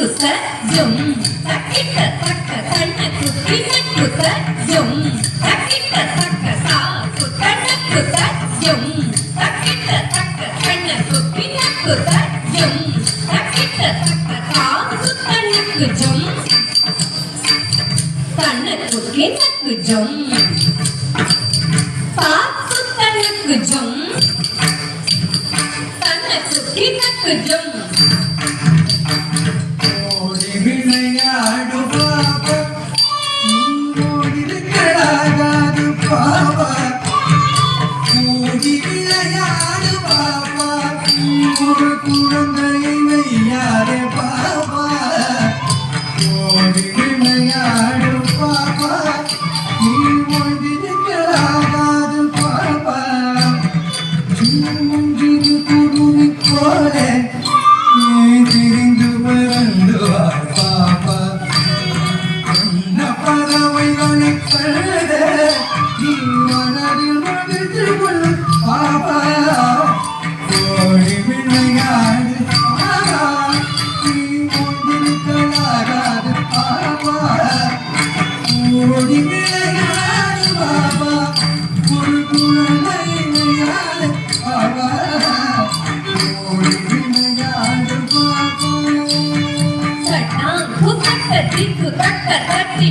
cực dụng tắc kích tật tắc cả thân là cực kích nhất cực dụng tắc kích tật tắc cả sợ cực tắc nhất cực dụng tắc kích tật tắc cả thân là cực kích nhất cực dụng tắc kích tật tắc cả khó cực thân nhất cực dụng toàn là cực kích nhất cực dụng pháp cực thân là cực dụng toàn là cực kích nhất cực dụng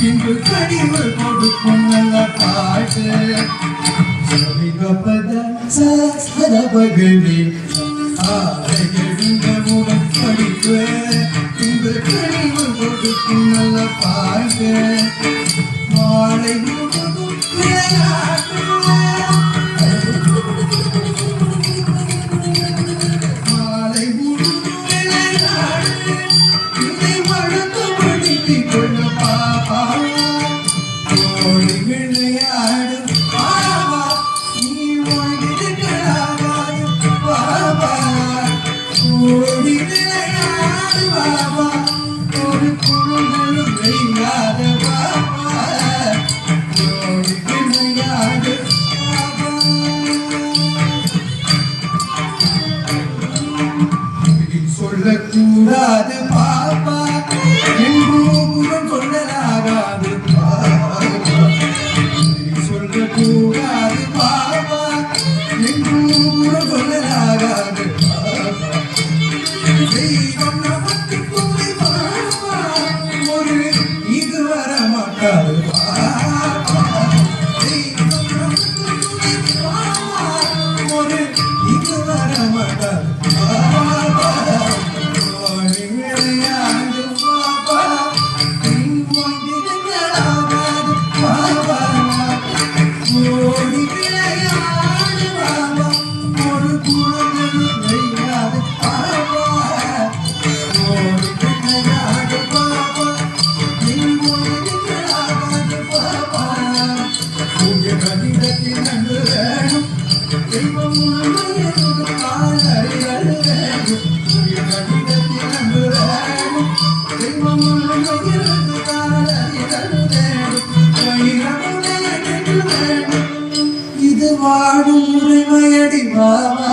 இன்று கடிவு கொடுக்கும் நல்ல பாட்டு. பகவே படிப்பு இன்று கடிவு கொடுக்கும் நல்ல பாட்டு மாலை 你 இது வாடும் உரிமையடி பாவா